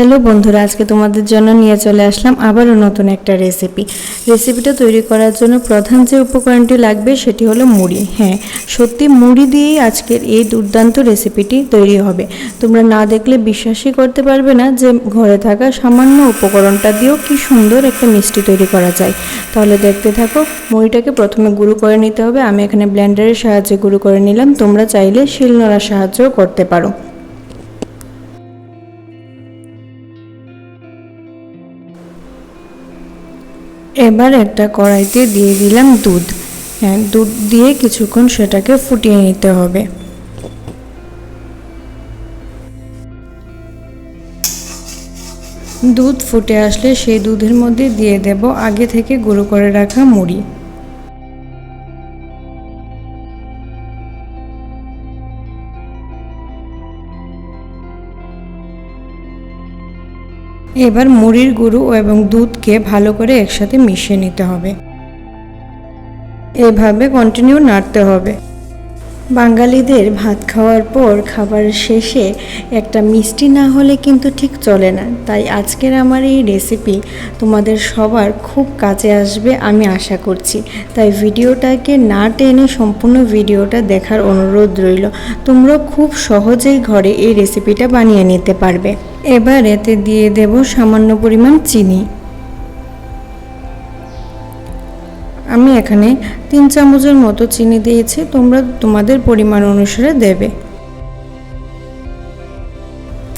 Hello বন্ধুরা, আজকে তোমাদের জন্য নিয়ে চলে আসলাম আবারও নতুন একটা রেসিপি রেসিপিটা তৈরি করার জন্য প্রধান যে উপকরণটি লাগবে সেটি হলো মুড়ি। হ্যাঁ সত্যি মুড়ি দিয়েই আজকের এই দুর্দান্ত রেসিপিটি তৈরি হবে। তোমরা না দেখলে বিশ্বাসই করতে পারবে না যে ঘরে থাকা সামান্য উপকরণটা দিয়েও কি সুন্দর একটা মিষ্টি তৈরি করা যায়। তাহলে দেখতে থাকো, মুড়িটাকে প্রথমে গুঁড়ো করে নিতে হবে। আমি এখানে ব্লেন্ডারের সাহায্যে গুঁড়ো করে নিলাম। তোমরা চাইলে শিলনোড়ার সাহায্যও করতে পারো। এবার একটা কড়াইতে দিয়ে দিলাম দুধ। হ্যাঁ দুধ দিয়ে কিছুক্ষণ সেটাকে ফুটিয়ে নিতে হবে। দুধ ফুটে আসলে সেই দুধের মধ্যে দিয়ে দেব আগে থেকে গুঁড়ো করে রাখা মুড়ি। এবার মুড়ির গুঁড়ো এবং দুধকে ভালো করে একসাথে মিশিয়ে নিতে হবে। এভাবে কন্টিনিউ নাড়তে হবে। বাঙালিদের ভাত খাওয়ার পর খাবার শেষে একটা মিষ্টি না হলে কিন্তু ঠিক চলে না। তাই আজকের আমার এই রেসিপি তোমাদের সবার খুব কাজে আসবে আমি আশা করছি। তাই ভিডিওটাকে না টেনে সম্পূর্ণ ভিডিওটা দেখার অনুরোধ রইল। তোমরা খুব সহজেই ঘরে এই রেসিপিটা বানিয়ে নিতে পারবে। এবার এতে দিয়ে দেব সামান্য পরিমাণ চিনি। আমি এখানে তিন চামচের মতো চিনি দিয়েছি, তোমরা তোমাদের পরিমাণ অনুসারে দেবে।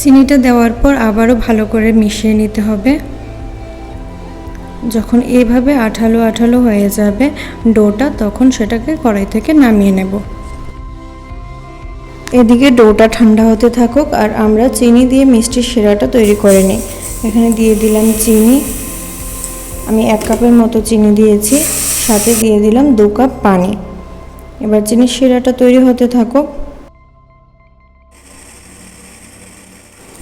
চিনিটা দেওয়ার পর আবারও ভালো করে মিশিয়ে নিতে হবে। যখন এভাবে আঠালো আঠালো হয়ে যাবে ডোটা, তখন সেটাকে কড়াই থেকে নামিয়ে নেব। এদিকে ডোটা ঠান্ডা হতে থাকুক, আর আমরা চিনি দিয়ে মিষ্টির সেরাটা তৈরি করে নিই। এখানে দিয়ে দিলাম চিনি। আমি এক কাপের মতো চিনি দিয়েছি। সাথে দিয়ে দিলাম দু কাপ পানি। এবার চিনির শিরাটা তৈরি হতে থাকুক।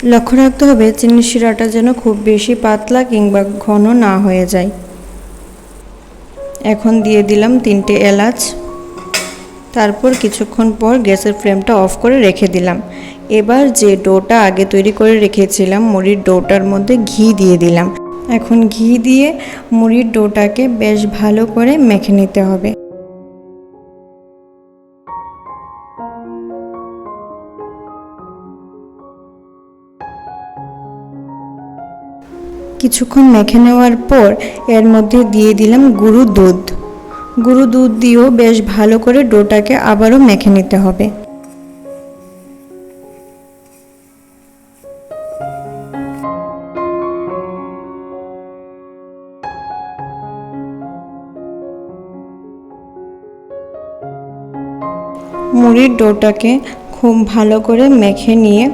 লক্ষ্য রাখতে হবে চিনির শিরাটা যেন খুব বেশি পাতলা কিংবা ঘন না হয়ে যায়। এখন দিয়ে দিলাম তিনটে এলাচ। তারপর কিছুক্ষণ পর গ্যাসের ফ্লেমটা অফ করে রেখে দিলাম। এবার যে ডোটা আগে তৈরি করে রেখেছিলাম, মুড়ির ডোটার মধ্যে ঘি দিয়ে দিলাম। এখন ঘি দিয়ে মুড়ির ডোটাকে বেশ ভালো করে মেখে নিতে হবে। কিছুক্ষণ মেখে নেওয়ার পর এর মধ্যে দিয়ে দিলাম গুঁড়ো দুধ। গুঁড়ো দুধ দিয়েও বেশ ভালো করে ডোটাকে আবারও মেখে নিতে হবে। মুড়ির ডোটাকে খুব ভালো করে মেখে নিয়ে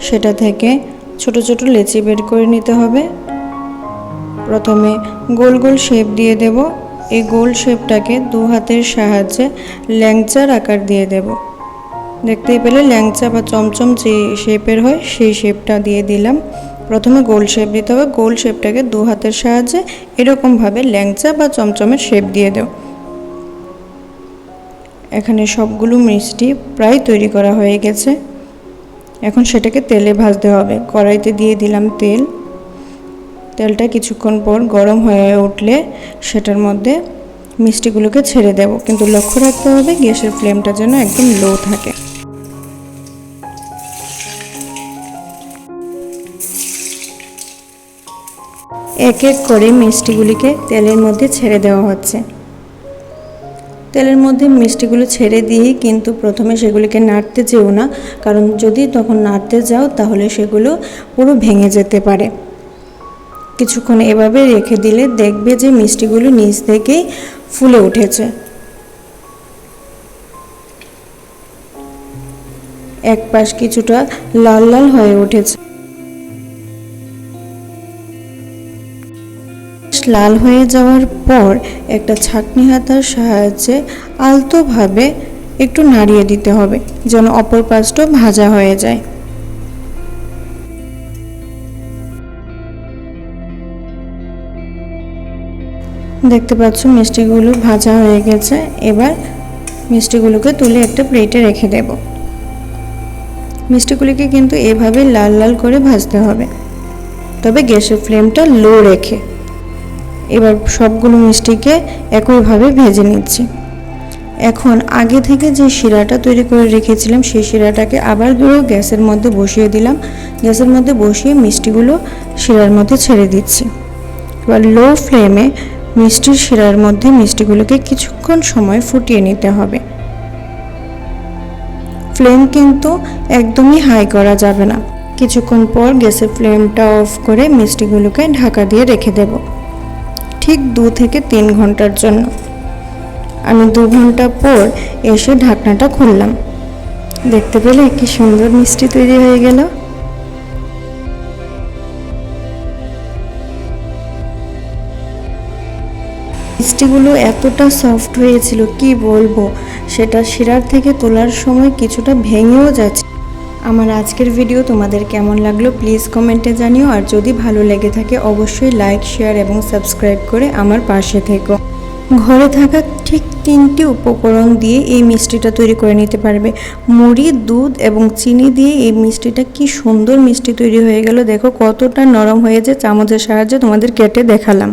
সেটা থেকে ছোট ছোট লেচি বের করে নিতে হবে। প্রথমে গোল গোল শেপ দিয়ে দেব। এই গোল শেপটাকে দু হাতের সাহায্যে ল্যাংচার আকার দিয়ে দেব। দেখতেই পেলে ল্যাংচা বা চমচম যে শেপের হয় সেই শেপটা দিয়ে দিলাম। প্রথমে গোল শেপ দিতে হবে। গোল শেপটাকে দু হাতের সাহায্যে এরকমভাবে ল্যাংচা বা চমচমের শেপ দিয়ে দেব। এখানে সবগুলো মিষ্টি প্রায় তৈরি করা হয়ে গেছে। এখন সেটাকে তেলে ভাজতে হবে। কড়াইতে দিয়ে দিলাম তেল। তেলটা কিছুক্ষণ পর গরম হয়ে উঠলে সেটার মধ্যে মিষ্টিগুলোকে ছেড়ে দেব। কিন্তু লক্ষ্য রাখতে হবে, গ্যাসের ফ্লেমটা যেন একদম লো থাকে। এক এক করে মিষ্টিগুলিকে তেলের মধ্যে ছেড়ে দেওয়া হচ্ছে। তেলের মধ্যে মিষ্টিগুলো ছেড়ে দিয়েই কিন্তু প্রথমে সেগুলিকে নাড়তে যেও না। কারণ যদি তখন নাড়তে যাও, তাহলে সেগুলো পুরো ভেঙে যেতে পারে। কিছুক্ষণ এভাবে রেখে দিলে দেখবে যে মিষ্টিগুলো নিচ থেকেই ফুলে উঠেছে। এক পাশ কিছুটা লাল লাল হয়ে উঠেছে। লাল হয়ে যাওয়ার পর একটা ছাঁকনি হাতার সাহায্যে আলতোভাবে একটু নাড়িয়ে দিতে হবে, যেন অপর পাশটাও ভাজা হয়ে যায়। দেখতে পাচ্ছ, মিষ্টিগুলো ভাজা হয়ে গেছে। এবার মিষ্টিগুলোকে তুলে একটা প্লেটে রেখে দেব। মিষ্টিগুলিকে কিন্তু এভাবে লাল লাল করে ভাজতে হবে। তবে গ্যাসের ফ্লেমটা লো রেখে এবার সবগুলো মিষ্টিকে একইভাবে ভেজে নিচ্ছি। এখন আগে থেকে যে শিরাটা তৈরি করে রেখেছিলাম, সেই শিরাটাকে আবার ধরে গ্যাসের মধ্যে বসিয়ে দিলাম। গ্যাসের মধ্যে বসিয়ে মিষ্টিগুলো শিরার মধ্যে ছেড়ে দিচ্ছি। এবার লো ফ্লেমে মিষ্টির শিরার মধ্যে মিষ্টিগুলোকে কিছুক্ষণ সময় ফুটিয়ে নিতে হবে। ফ্লেম কিন্তু একদমই হাই করা যাবে না। কিছুক্ষণ পর গ্যাসের ফ্লেমটা অফ করে মিষ্টিগুলোকে ঢাকা দিয়ে রেখে দেব। ঠিক দু থেকে তিন ঘণ্টার জন্য। আমি দু ঘণ্টা পর এসে ঢাকনাটা খুললাম। দেখতে পেলে কি সুন্দর মিষ্টি তৈরি হয়ে গেল। মিষ্টিগুলো এতটা সফট হয়েছিল, কি বলব? সেটা শিরার থেকে তোলার সময় কিছুটা ভেঙেও যাচ্ছে। আমার আজকের ভিডিও তোমাদের কেমন লাগল প্লিজ কমেন্টে জানিও, আর যদি ভালো লেগে থাকে অবশ্যই লাইক শেয়ার এবং সাবস্ক্রাইব করে আমার পাশে থেকো। ঘরে থাকা ঠিক তিনটি উপকরণ দিয়ে এই মিষ্টিটা তৈরি করে নিতে পারবে। মুড়ি, দুধ এবং চিনি দিয়ে এই মিষ্টিটা কি সুন্দর মিষ্টি তৈরি হয়ে গেল। দেখো কতটা নরম হয়েছে চামচের সাহায্যে তোমাদের কেটে দেখালাম।